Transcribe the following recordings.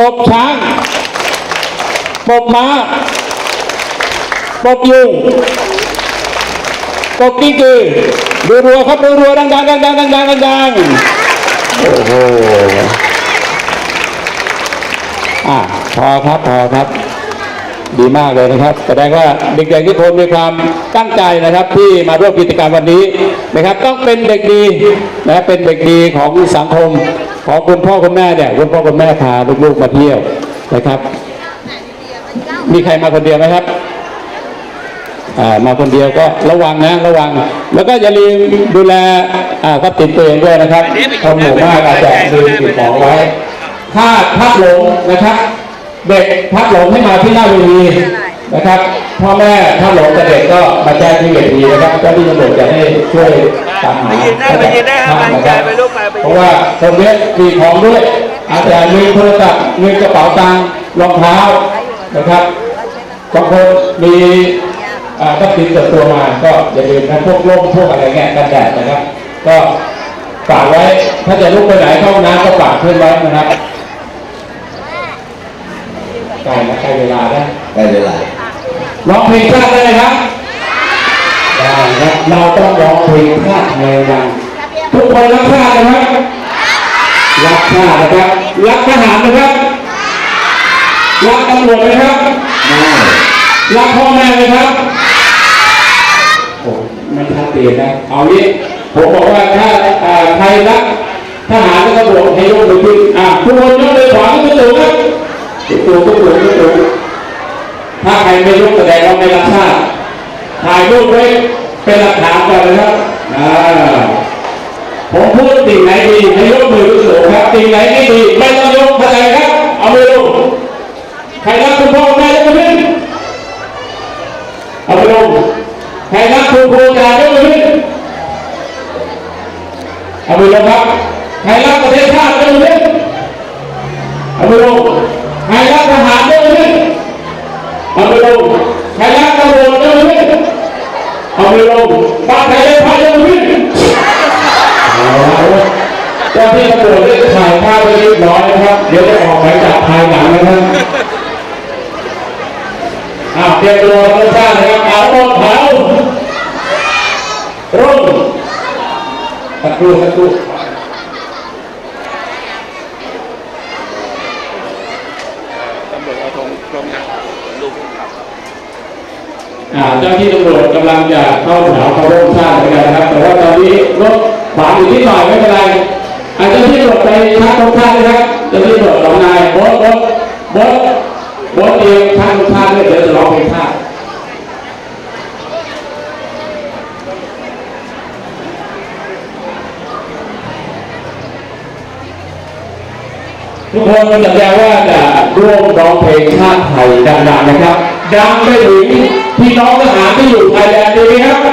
ตบช้างตบม้าตบยุงตบกิ้งกือดูรัวครับดูรัวๆดังๆดังดังดังดังโอ้โหอะพอครับพอครับ ดีมากเลยนะครับ แสดงว่าเด็กๆทุกคนมีความตั้งใจนะครับ ที่มาร่วมกิจกรรมวันนี้นะครับ ต้องเป็นเด็กดีนะเป็นเด็กดีของสังคม ของคุณพ่อคุณแม่เนี่ยคุณพ่อคุณแม่พาลูกๆมาเที่ยวนะครับ มีใครมาคนเดียวไหมครับอ่ามาคนเดียวก็ระวังนะระวัง แล้วก็อย่าลืมดูแลอ่าทรัพย์สินตัวเองด้วยนะครับทำหมู่มากอาจจะลืมติดของไว้ ถ้าพัดหลงนะครับ เด็กพัดหลงให้มาที่หน้าเวทีนะครับพ่อแม่พัดหลงกับเด็กก็มาแจ้งที่เวทีนะครับเจ้าที่ตำรวจจะให้ช่วย ตามหาไปยืนได้ไปยืนได้ครับนะมั่นใจไปลูกไปไปยืนเพราะว่าตรงนี้มีของด้วย อาจจะมีโทรศัพท์มีกระเป๋าตังค์รองเท้านะครับบางคนมีอ่าทรัพย์สินส่วนตัวมา ก็อย่าลืมนะพวกร่มพวกอะไรเงี้ยกันแดดนะครับ ก็ฝากไว้ ถ้าจะลุกไปไหนเข้าห้องน้ำก็ฝากเพื่อนไว้นะครับใกล้แล้วใกล้เวลาแล้วได้เวลาร้องเพลงชาติได้ไหมครับได้ครับ เราต้องร้องเพลงชาติในวันทุกคนรักชาตินะครับ รักชาตินะครับ รักทหารนะครับ รักตำรวจนะครับไม่รักพ่อแม่ไหมครับโอ้ไม่ชัดเจนนะ เอางี้ผมบอกว่าถ้าอ่าใครรักทหารและตำรวจให้ยกมือขึ้นอ่าทุกคนยกมือขวาขึ้นสูงครับสูงสูงสูงสูงถ้าใครไม่ยกแสดงว่าไม่รักชาติถ่ายรูปไว้ เป็นหลักฐานก่อนนะครับผมพูดสิ่งไหนดีให้ยกมือขึ้สูงครับสิ่งไหนไม่ดีไม่ต้องยกอะไรครับ เอามือลงใครรักคุณพ่อแม่ยกมือขึ้นเอามือลงใครรักคุณครูอาจารย์ยกมือขึ้นเอามือลงครับใครรักประเทศชาติยกมือขึ้นเอามือลงใครรักทหารยกมือขึ้น เอาไปลงใครรักตำรวจยกมือขึ้นเอาไปลงป้าใครได้พายกมือขึ้นเอาละเจ้าที่ตำรวจได้ถ่ายภาพไว้เรียบร้อย นะครับ เดี๋ยวจะออกหมายจับภายหลังนะครับอาเตรียมตัวทุกท่านนะครับเอาหมดแถวรุ่งสักครู่สักครู่ตำรวจอาธงกลมนะลูกครับอ่าเจ้าที่ตำรวจกำลังจะเข้าแถวเข้าร่วมชาติเหมือนกันนะครับ แต่ว่าตอนนี้รถขวางอยู่นิดหน่อยไม่เป็นไรอาเจ้าที่ตำรวจไปชาร์จทุกท่านนะครับ จ้าที่ตำรวจสองนายโบดโบดโบดโบดเองชาร์จทุกท่านด้วยเดี๋ยวจะร้องเพลงชาติทุกคนสัญญาว่าจะร่วมร้องเพลงชาติไทยดังๆนะครับ ดังไปถึงพี่น้องทหารที่อยู่ไทยแลนด์ดีไหมครับ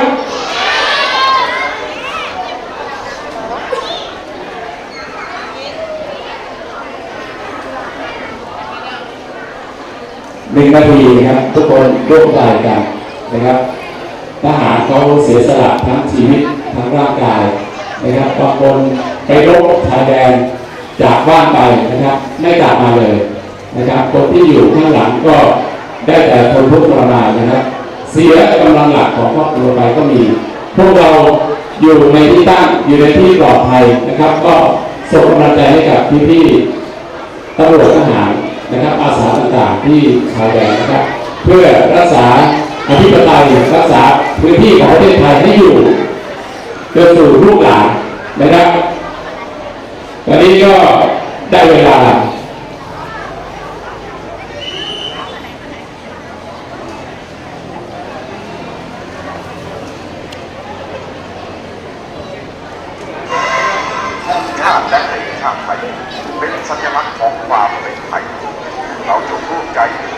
หนึ่งนาทีนะครับทุกคนร่วมใจกันนะครับทหารเขาเสียสละทั้งชีวิตทั้งร่างกายนะครับบางคนไปรบชายแดนจากบ้านไปนะครับ ไม่กลับมาเลยนะครับ คนที่อยู่ข้างหลังก็ได้แต่ทนทุกข์ทรมานนะครับ เสียกำลังหลักของครอบครัวไปก็มี พวกเราอยู่ในที่ตั้งอยู่ในที่ปลอดภัยนะครับ ก็ส่งกำลังใจให้กับพี่ๆตำรวจทหาร นะครับอาสาต่างๆที่ชายแดนนะครับ เพื่อรักษาอธิปไตยรักษาพื้นที่ของประเทศไทยให้อยู่เป็นสู่ลูกหลานนะครับตอนนี้ก็ได้เวลา ชาติและเพลงชาติไทยเป็นสัญลักษณ์ของความเป็นไทย เราจงร่วมใจต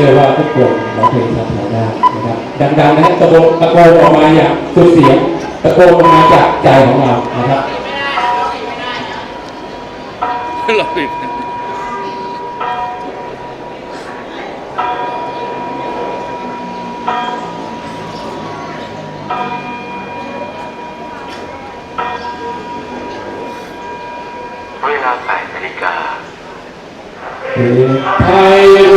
ชื่อว่าทุกคนร้องเพลงชาติไทยได้นะครับดังๆนะตะโกนตะโกนออกมาอย่างสุดเสียงตะโกนออกมาจากใจของเรานะครับเราปิดเวลา8นาฬิกาไทย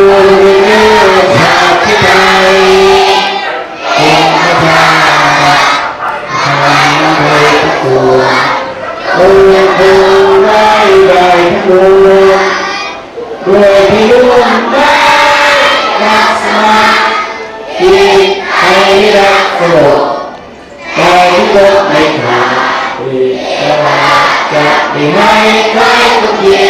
ให้ใครทุกที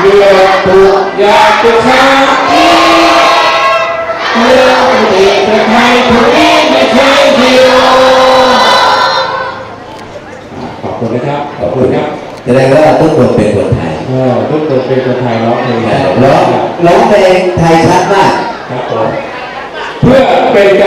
เลือกถูกอยากจะช้าเลือกถูกจะให้ถูกนี้ไม่ใช่เดียวขอบคุณนะครับ ขอบคุณครับแสดงว่าทุกคนเป็นคนไทยเออทุกคนเป็นคนไทยร้องเพลงไทยร้องร้องเพลงไทยชัดมากครับผมเพื่อเป็น